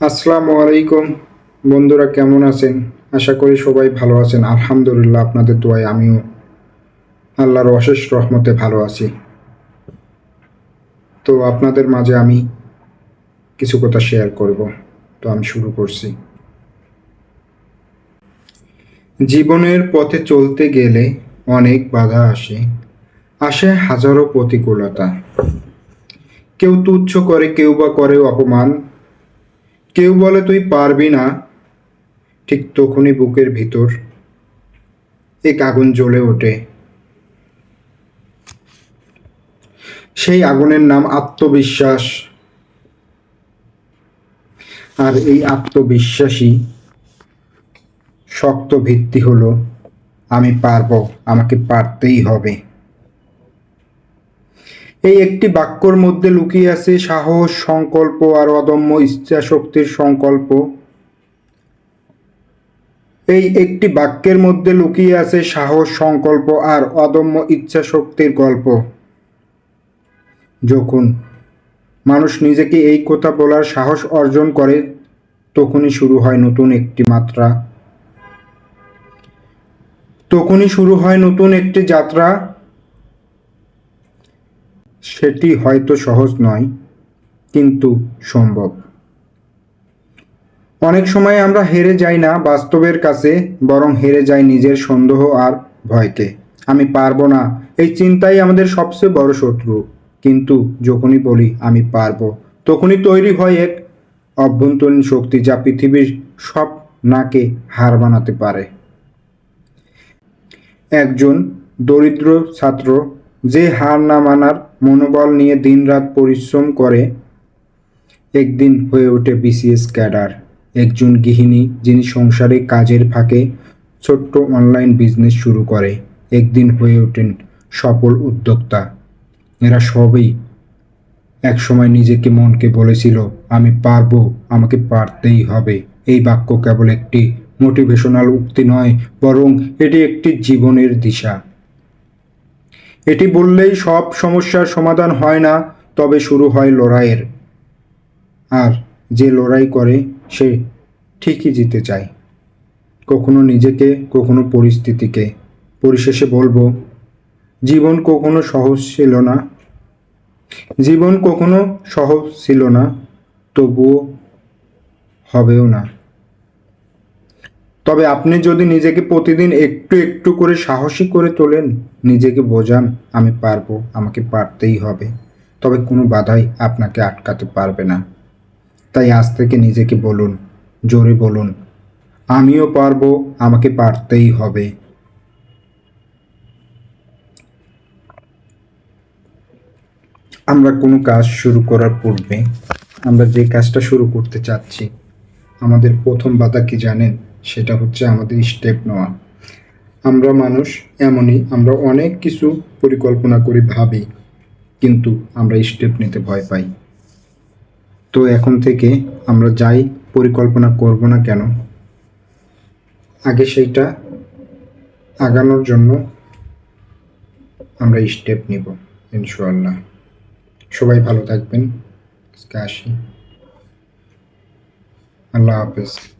আসসালামু আলাইকুম। বন্ধুরা, কেমন আছেন? আশা করি সবাই ভালো আছেন। আলহামদুলিল্লাহ, আপনাদের দোয়ায় আমিও আল্লাহর অশেষ রহমতে ভালো আছি। তো আপনাদের মাঝে আমি কিছু কথা শেয়ার করব। তো আমি শুরু করছি। জীবনের পথে চলতে গেলে অনেক বাধা আসে। আসে হাজারো প্রতিকূলতা। কেউ তুচ্ছ করে, কেউ বা করে অপমান। কেউ বলে, তুই পারবি না। ঠিক তখনই বুকের ভিতর এক আগুন জ্বলে ওঠে। সেই আগুনের নাম আত্মবিশ্বাস। আর এই আত্মবিশ্বাসী শক্ত ভিত্তি হলো, আমি পারব, আমাকে পারতেই হবে। এই একটি বাক্যর মধ্যে লুকিয়ে আছে সাহস, সংকল্প আর অদম্য ইচ্ছা শক্তির সংকল্প। এই একটি বাক্যের মধ্যে লুকিয়ে আছে সাহস, সংকল্প আর অদম্য ইচ্ছা শক্তির গল্প। যখন মানুষ নিজেকে এই কথা বলার সাহস অর্জন করে, তখনই শুরু হয় নতুন একটি মাত্রা। তখনই শুরু হয় নতুন একটি যাত্রা। সেটি হয়তো সহজ নয়, কিন্তু সম্ভব। অনেক সময় আমরা হেরে যাই না বাস্তবের কাছে, বরং হেরে যাই নিজের সন্দেহ আর ভয়কে। আমি পারব না, এই চিন্তাই আমাদের সবচেয়ে বড় শত্রু। কিন্তু যখনই বলি, আমি পারব তখনই তৈরি হয় এক অভ্যন্তরীণ শক্তি যা পৃথিবীর সব নাকে হার বানাতে পারে। একজন দরিদ্র ছাত্র যে হার না মানার মনোবল নিয়ে দিনরাত পরিশ্রম করে একদিন হয়ে ওঠে বিসিএস ক্যাডার। একজন গৃহিণী যিনি সংসারে কাজের ফাঁকে ছোট্ট অনলাইন বিজনেস শুরু করে, একদিন হয়ে ওঠেন সফল উদ্যোক্তা। এরা সবই একসময় নিজেকে মনকে বলেছিল, আমি পারব, আমাকে পারতেই হবে। এই বাক্য কেবল একটি মোটিভেশনাল উক্তি নয়, বরং এটি একটি জীবনের দিশা। এটি বললেই সব সমস্যার সমাধান হয় না, তবে শুরু হয় লড়াইয়ের। আর যে লড়াই করে, সে ঠিকই জিতে চায় কখনো নিজেকে, কখনো পরিস্থিতিকে। পরিশেষে বলব, জীবন কখনো সহজ ছিল না। জীবন কখনো সহজ ছিল না, তবুও হবেও না। তবে আপনি যদি নিজেকে প্রতিদিন একটু একটু করে সাহসী করে তোলেন, নিজেকে বোঝান, আমি পারব, আমাকে পারতেই হবে। তবে কোনো বাধাই আপনাকে আটকাতে পারবে না। তাই আজ থেকে নিজেকে বলুন, জোরে বলুন, আমিও পারব, আমাকে পারতেই হবে। আমরা কোনো কাজ শুরু করার পূর্বে আমরা যে কাজটা শুরু করতে চাচ্ছি, আমাদের প্রথম বাধা কি জানেন? সেটা হচ্ছে আমাদের স্টেপ নেওয়া। আমরা মানুষ, এমনই আমরা অনেক কিছু পরিকল্পনা করি ভাবি, কিন্তু আমরা স্টেপ নিতে ভয় পাই। তো এখন থেকে আমরা যাই পরিকল্পনা করব না কেন? আগে সেইটা আগানোর জন্য আমরা স্টেপ নিব, ইনশাআল্লাহ। সবাই ভালো থাকবেন। আজকে আসি। আল্লাহ হাফেজ।